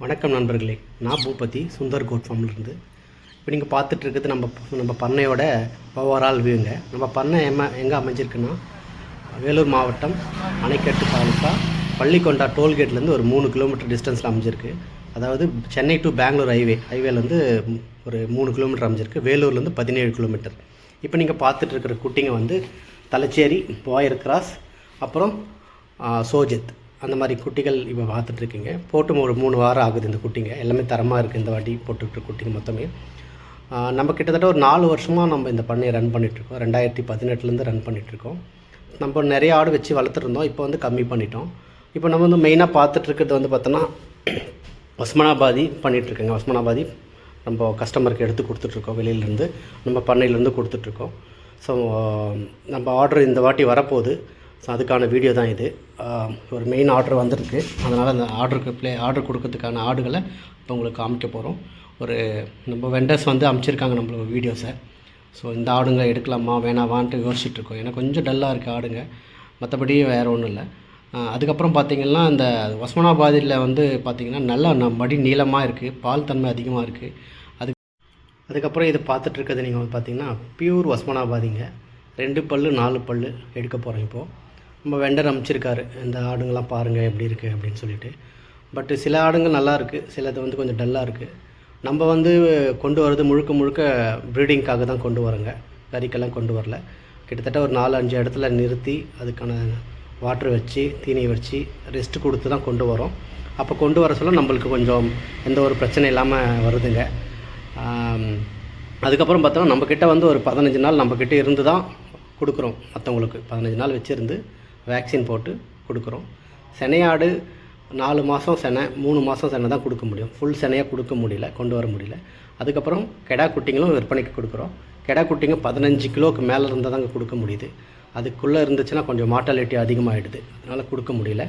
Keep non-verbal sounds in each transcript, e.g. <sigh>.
வணக்கம் நண்பர்களே. நான் பூபதி சுந்தர் கோட் ஃபார்ம்லேருந்து. இப்போ நீங்கள் பார்த்துட்டு இருக்கிறது நம்ம நம்ம பண்ணையோட ஓவரால் வியூங்க. நம்ம பண்ணை எம்ம எங்கே அமைஞ்சிருக்குன்னா வேலூர் மாவட்டம் அணைக்கட்டு தாலுக்கா பள்ளிக்கொண்டா டோல்கேட்லேருந்து ஒரு மூணு கிலோமீட்டர் டிஸ்டன்ஸில் அமைஞ்சிருக்கு. அதாவது சென்னை டு பெங்களூர் ஹைவே ஹைவேலேருந்து ஒரு மூணு கிலோமீட்டர் அமைஞ்சிருக்கு. வேலூர்லேருந்து பதினேழு கிலோமீட்டர். இப்போ நீங்கள் பார்த்துட்டு இருக்கிற குட்டிங்க வந்து தலச்சேரி போயர் கிராஸ் அப்புறம் சோஜித். அந்த மாதிரி குட்டிகள் இப்போ பார்த்துட்ருக்கீங்க. போட்டு ஒரு மூணு வாரம் ஆகுது இந்த குட்டிங்க. எல்லாமே தரமாக இருக்குது இந்த வாட்டி போட்டுக்கிட்டு குட்டிங்க மொத்தமே. நம்ம கிட்டத்தட்ட ஒரு நாலு வருஷமாக நம்ம இந்த பண்ணையை ரன் பண்ணிகிட்ருக்கோம் ரெண்டாயிரத்தி பதினெட்டுலேருந்து ரன் பண்ணிகிட்ருக்கோம் நம்ம நிறைய ஆடு வச்சு வளர்த்துருந்தோம் இப்போ வந்து கம்மி பண்ணிட்டோம். இப்போ நம்ம வந்து மெயினாக பார்த்துட்ருக்கிறது வந்து பார்த்தோன்னா ஒஸ்மனாபாதி பண்ணிகிட்ருக்கோங்க ஒஸ்மனாபாதி நம்ம கஸ்டமருக்கு எடுத்து கொடுத்துட்ருக்கோம். வெளியிலேருந்து நம்ம பண்ணையிலேருந்து கொடுத்துட்ருக்கோம். ஸோ நம்ம ஆர்டர் இந்த வாட்டி வரப்போகுது. ஸோ அதுக்கான வீடியோ தான் இது. ஒரு மெயின் ஆர்டர் வந்திருக்கு. அதனால் அந்த ஆர்டருக்கு ப்ளே ஆர்டர் கொடுக்கறதுக்கான ஆடுகளை இப்போ உங்களுக்கு காமிக்க போகிறோம் ஒரு நம்ம வெண்டர்ஸ் வந்து அமைச்சிருக்காங்க நம்மளுக்கு வீடியோஸை ஸோ இந்த ஆடுங்க எடுக்கலாமா வேணாவான்ட்டு யோசிச்சுட்ருக்கோம். ஏன்னா கொஞ்சம் டல்லாக இருக்குது ஆடுங்க. மற்றபடி வேறு ஒன்றும் இல்லை. அதுக்கப்புறம் பார்த்தீங்கன்னா இந்த ஒஸ்மனாபாதியில் வந்து பார்த்தீங்கன்னா நல்லா மடி நீளமாக இருக்குது பால் தன்மை அதிகமாக இருக்குது அது அதுக்கப்புறம் இது பார்த்துட்டு இருக்கிறது நீங்கள் வந்து பார்த்தீங்கன்னா பியூர் ஒஸ்மனாபாதிங்க ரெண்டு பல்லு நாலு பல்லு எடுக்க போகிறோம் இப்போது நம்ம வெண்டர் அமைச்சிருக்காரு. இந்த ஆடுங்கள்லாம் பாருங்கள் எப்படி இருக்குது அப்படின்னு சொல்லிட்டு. பட் சில ஆடுங்கள் நல்லா இருக்குது சிலது வந்து கொஞ்சம் டல்லாக இருக்குது நம்ம வந்து கொண்டு வர்றது முழுக்க முழுக்க ப்ரீடிங்க்காக தான் கொண்டு வரோங்க கறிக்கெல்லாம் கொண்டு வரல. கிட்டத்தட்ட ஒரு நாலு அஞ்சு இடத்துல நிறுத்தி அதுக்கான வாட்டர் வச்சு தீனி வச்சு ரெஸ்ட் கொடுத்து தான் கொண்டு வரோம் அப்போ கொண்டு வர சொல்ல நம்மளுக்கு கொஞ்சம் எந்த ஒரு பிரச்சனை இல்லாமல் வருதுங்க. அதுக்கப்புறம் பார்த்தோம்னா நம்மக்கிட்ட வந்து ஒரு பதினஞ்சு நாள் நம்மக்கிட்ட இருந்து தான் கொடுக்குறோம். மற்றவங்களுக்கு பதினஞ்சு நாள் வச்சுருந்து வேக்சின் போட்டு கொடுக்குறோம். செனையாடு நாலு மாதம் செனை மூணு மாதம் செனை தான் கொடுக்க முடியும். ஃபுல் செனையாக கொடுக்க முடியல கொண்டு வர முடியல. அதுக்கப்புறம் கெடா குட்டிங்களும் விற்பனைக்கு கொடுக்குறோம். கெடா குட்டிங்க பதினஞ்சு கிலோவுக்கு மேலே இருந்தால் தாங்க கொடுக்க முடியுது. அதுக்குள்ளே இருந்துச்சுன்னா கொஞ்சம் மார்ட்டாலிட்டி அதிகமாகிடுது அதனால் கொடுக்க முடியல.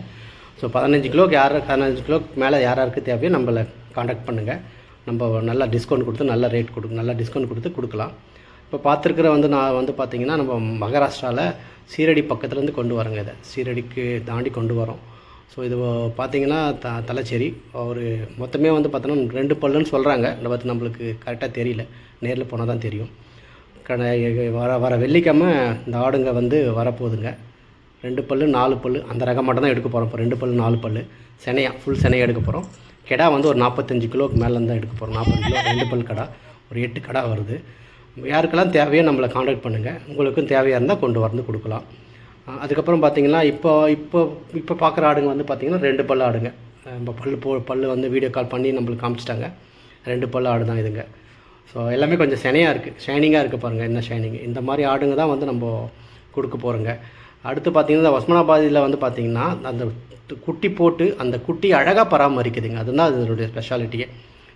ஸோ பதினஞ்சு கிலோக்கு யார் பதினஞ்சு கிலோக்கு மேலே யார் யாருக்கு தேவையோ நம்மளை காண்டாக்ட் பண்ணுங்கள் நம்ம நல்லா டிஸ்கவுண்ட் கொடுத்து நல்ல ரேட் கொடு நல்லா டிஸ்கவுண்ட் கொடுத்து கொடுக்கலாம். இப்போ பார்த்துருக்குற வந்து நான் வந்து பார்த்தீங்கன்னா நம்ம மகாராஷ்டிராவில் சீரடி பக்கத்துலேருந்து கொண்டு வரோங்க இதை. சீரடிக்கு தாண்டி கொண்டு வரோம் ஸோ இது பார்த்திங்கன்னா த தலைச்சேரி. ஒரு மொத்தமே வந்து பார்த்தோன்னா ரெண்டு பல்லுன்னு சொல்கிறாங்க பற்றி நம்மளுக்கு கரெக்டாக தெரியல. நேரில் போனால் தான் தெரியும். கடை வர வர வெள்ளிக்கிழமை இந்த ஆடுங்க வந்து வரப்போகுதுங்க. ரெண்டு பல்லு நாலு பல்லு அந்த ரகம் மட்டும் தான் எடுக்க போகிறோம் இப்போ ரெண்டு பல்லு நாலு பல்லு செனையா ஃபுல் செனையாக எடுக்க போகிறோம் கெடா வந்து ஒரு நாற்பத்தஞ்சு கிலோக்கு மேலே தான் எடுக்க போகிறோம் நாற்பது கிலோ ரெண்டு பல் கடா. ஒரு எட்டு கடா வருது. யாருக்கெல்லாம் தேவையோ நம்மளை காண்டாக்ட் பண்ணுங்கள் உங்களுக்கும் தேவையாக இருந்தால் கொண்டு வந்து கொடுக்கலாம். அதுக்கப்புறம் பார்த்தீங்கன்னா இப்போ இப்போ இப்போ பார்க்குற ஆடுங்க வந்து பார்த்தீங்கன்னா ரெண்டு பல்லு ஆடுங்க. நம்ம பல்லு போ பல்லு வந்து வீடியோ கால் பண்ணி நம்மளுக்கு காமிச்சிட்டாங்க. ரெண்டு பல்லு ஆடு தான் இதுங்க. ஸோ எல்லாமே கொஞ்சம் செனையாக இருக்குது ஷைனிங்காக இருக்குது பாருங்கள் என்ன ஷைனிங் இந்த மாதிரி ஆடுங்க தான் வந்து நம்ம கொடுக்க போகிறோங்க அடுத்து பார்த்தீங்கன்னா இந்த ஒஸ்மனாபாதியில் வந்து பார்த்திங்கன்னா அந்த குட்டி போட்டு அந்த குட்டி அழகாக பராமரிக்குதுங்க. அதுதான் அதனுடைய ஸ்பெஷாலிட்டியே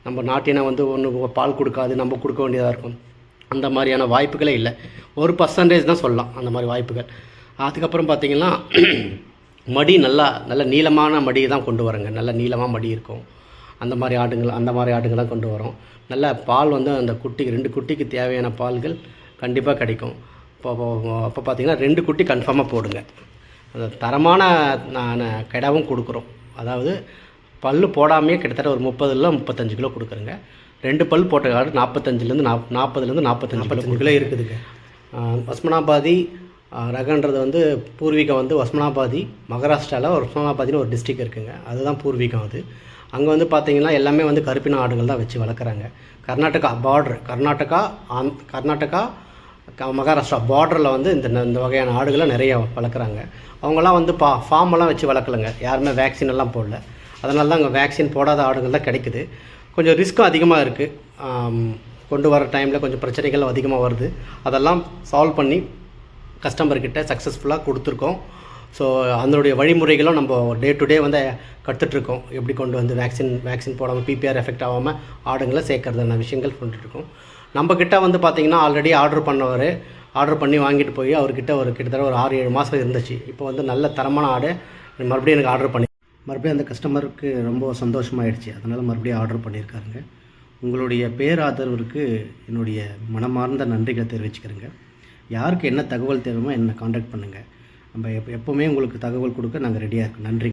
நம்ம நாட்டினை வந்து ஒன்று பால் கொடுக்காது நம்ம கொடுக்க வேண்டியதாக இருக்கும். அந்த மாதிரியான வாய்ப்புகளே இல்லை. ஒரு பர்சன்டேஜ் தான் சொல்லலாம் அந்த மாதிரி வாய்ப்புகள். அதுக்கப்புறம் பார்த்தீங்கன்னா <clears throat> மடி நல்லா நல்ல நீளமான மடியை தான் கொண்டு வரேங்க. நல்ல நீளமாக மடி இருக்கும். அந்த மாதிரி ஆடுங்கள் அந்த மாதிரி ஆடுங்கள் கொண்டு வரோம். நல்ல பால் வந்து அந்த குட்டிக்கு ரெண்டு குட்டிக்கு தேவையான பால்கள் கண்டிப்பாக கிடைக்கும். இப்போ அப்போ பார்த்தீங்கன்னா ரெண்டு குட்டி கன்ஃபார்மாக போடுங்க. அந்த தரமான நான் கிடாவும் கொடுக்குறோம். அதாவது பல்லு போடாமையே கிட்டத்தட்ட ஒரு முப்பதுல முப்பத்தஞ்சு கிலோ கொடுக்குறேங்க. ரெண்டு பல் போட்ட ஆடு நாற்பத்தஞ்சிலேருந்து நாப் நாற்பதுலேருந்து நாற்பத்தஞ்சு நாற்பத்தஞ்சு கிலோ இருக்குதுங்க. ஆஹ் ரகன்றது வந்து பூர்வீகம் வந்து ஒஸ்மனாபாதி மகாராஷ்டிராவில் ஒரு ஒஸ்மனாபாதின்னு ஒரு டிஸ்ட்ரிக் இருக்குங்க. அதுதான் பூர்வீகம் அது. அங்கே வந்து பார்த்தீங்கன்னா எல்லாமே வந்து கருப்பின ஆடுகள் தான் வச்சு வளர்க்குறாங்க. கர்நாடகா பார்டர் கர்நாடகா ஆந் கர்நாடகா க- மகாராஷ்டிரா பார்டரில் வந்து இந்த இந்த வகையான ஆடுகளை நிறைய வளர்க்குறாங்க. அவங்களாம் வந்து பா ஃபார்ம் எல்லாம் வச்சு வளர்க்கலங்க. யாருமே வேக்சின் எல்லாம் போடல. அதனால தான் அங்கே வேக்சின் போடாத ஆடுகள் தான் கிடைக்குது. கொஞ்சம் ரிஸ்க்கும் அதிகமாக இருக்குது கொண்டு வர டைமில் கொஞ்சம் பிரச்சனைகள் அதிகமாக வருது. அதெல்லாம் சால்வ் பண்ணி கஸ்டமர்கிட்ட சக்ஸஸ்ஃபுல்லாக கொடுத்துருக்கோம். ஸோ அதனுடைய வழிமுறைகளும் நம்ம டே டு டே வந்து கற்றுட்ருக்கோம் எப்படி கொண்டு வந்து வேக்சின் வேக்சின் போடாமல் பிபிஆர் எஃபெக்ட் ஆகாமல் ஆடுங்களை சேர்க்கறதான விஷயங்கள் பண்ணிட்டுருக்கோம் நம்மக்கிட்ட வந்து பார்த்திங்கன்னா ஆல்ரெடி ஆர்டர் பண்ணவர் ஆர்டர் பண்ணி வாங்கிட்டு போய் அவர்கிட்ட ஒரு கிட்டத்தட்ட ஒரு ஆறு ஏழு மாதம் இருந்துச்சு. இப்போ வந்து நல்ல தரமான ஆடு மறுபடியும் எனக்கு ஆர்டர் பண்ணி மறுபடியும் அந்த கஸ்டமருக்கு ரொம்ப சந்தோஷமாயிடுச்சு. அதனால் மறுபடியும் ஆர்டர் பண்ணியிருக்காருங்க. உங்களுடைய பேராதரவிற்கு என்னுடைய மனமார்ந்த நன்றிகளை தெரிவிச்சுக்கிறேங்க. யாருக்கு என்ன தகவல் தேவைமோ என்னை காண்டாக்ட் பண்ணுங்கள் நம்ம எப்போ எப்போவுமே உங்களுக்கு தகவல் கொடுக்க நாங்கள் ரெடியாக இருக்கோம். நன்றி.